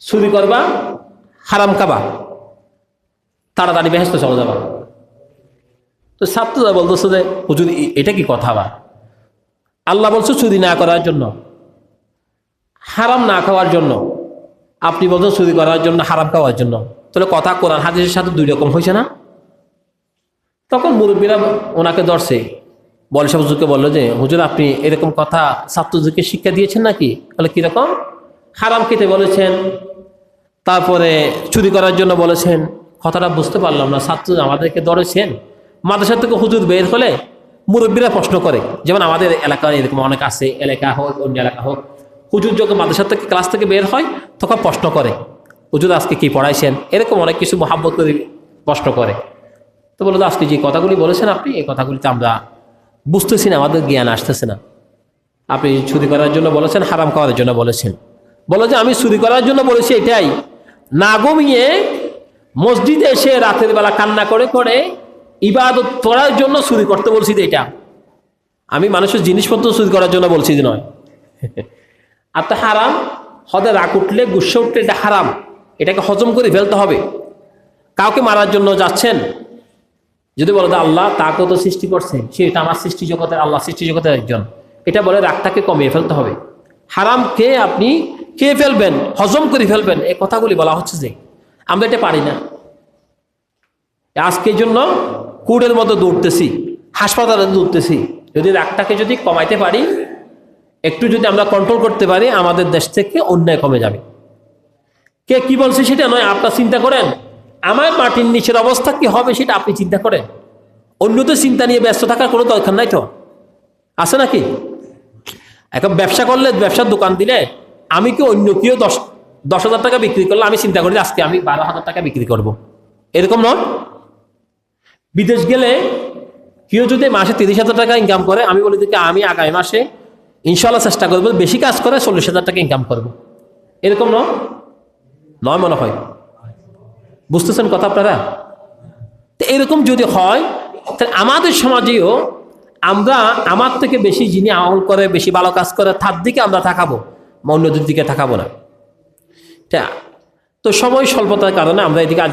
চুরি করবা, হারাম খাবা। তাড়াতাড়ি বেহেস্ত চলে যাবা। তো ছাত্ররা বলতেছে যে, হুজুর এটা কি কথা বা? আল্লাহ বলছো, চুরি না করার জন্য, হারাম না খাওয়ার জন্য, আপনি বলছেন চুরি করার জন্য, হারাম খাওয়ার জন্য। তাহলে কথা কোরআন হাদিসের সাথে দুই রকম হয়েছে না? তখন মুরব্বীরা ওনাকে ধরছে। বলসা হুজুরকে বলল যে, হুজুর, আপনি এরকম কথা ছাত্রদেরকে শিক্ষা দিয়েছেন নাকি? বলে, কীরকম? হারাম খেতে বলেছেন তারপরে চুরি করার জন্য বলেছেন, কথাটা বুঝতে পারলাম না, ছাত্র আমাদেরকে ধরেছেন। মাদ্রাসা থেকে হুজুর বের হলে মুরব্বীরা প্রশ্ন করে, যেমন আমাদের এলাকায় এরকম অনেক আছে, এলাকা হোক, অন্য এলাকা হোক। হুজুর যখন মাদ্রাসা থেকে ক্লাস থেকে বের হয়, তখন প্রশ্ন করে, হুজুর আজকে কি পড়াইছেন? এরকম অনেক কিছু মহাব্বত করে প্রশ্ন করে। তো বলো তো আজকে যে কথাগুলি বলেছেন আপনি, এই কথাগুলিতে আমরা বুঝতেছি না, আমাদের জ্ঞান আসতেছে না। আপনি চুরি করার জন্য বলেছেন, হারাম খাওয়ার জন্য বলেছেন। বলো যে আমি চুরি করার জন্য বলেছি এটাই। না ঘুমিয়ে মসজিদে এসে রাতের বেলা কান্না করে করে ইবাদত করার জন্য চুরি করতে বলছি যে এটা। আমি মানুষের জিনিসপত্র চুরি করার জন্য বলছি যে নয়। আর তো হারাম, হদে রাগ উঠলে, গুসে উঠলে এটা হারাম। এটাকে হজম করে ফেলতে হবে। কাউকে মারার জন্য যাচ্ছেন, যদি বলো আল্লাহ তাকেও তো সৃষ্টি করছে, সে এটা আমার সৃষ্টি জগতের, আল্লাহ সৃষ্টি জগতের একজন। এটা বলে রাগটাকে কমিয়ে ফেলতে হবে। হারাম খেয়ে আপনি খেয়ে ফেলবেন? হজম করে ফেলবেন? এই কথাগুলি বলা হচ্ছে যে, আমরা এটা পারি না। আজকের জন্য কুড়ের মতো দৌড়তেছি, হাসপাতালে দৌড়তেছি। যদি রাগটাকে যদি কমাইতে পারি, একটু যদি আমরা কন্ট্রোল করতে পারি, আমাদের দেশ থেকে অন্যায় কমে যাবে। কে কি বলছে সেটা নয়, আপনার চিন্তা করেন। আমার মাটির নিচের অবস্থা কি হবে সেটা আপনি চিন্তা করেন। অন্যদের চিন্তা নিয়ে ব্যস্ত থাকার কোনো দরকার নাই তো? আছে নাকি? এখন ব্যবসা করলে ব্যবসার দোকান দিলে আমি কি অন্য কেউ দশ দশ হাজার টাকা বিক্রি করলে আমি চিন্তা করি আজকে আমি বারো হাজার টাকা বিক্রি করব। এরকম নয়। বিদেশ গেলে কেউ যদি মাসে তিরিশ হাজার টাকা ইনকাম করে, আমি বলি কি আমি আগামী মাসে ইনশাল্লাহ চেষ্টা করব বেশি কাজ করে চল্লিশ হাজার টাকা ইনকাম করব। এরকম নয়? নয় মনে হয়। বুঝতেছেন কথা আপনারা? তো এরকম যদি হয় তাহলে আমাদের সমাজেও আমরা, আমার থেকে বেশি যিনি আমল করে, বেশি ভালো কাজ করে, তার দিকে আমরা থাকাবো অন্যদের দিকে থাকাবো না। তো সময় স্বল্পতার কারণে আমরা এদিকে আর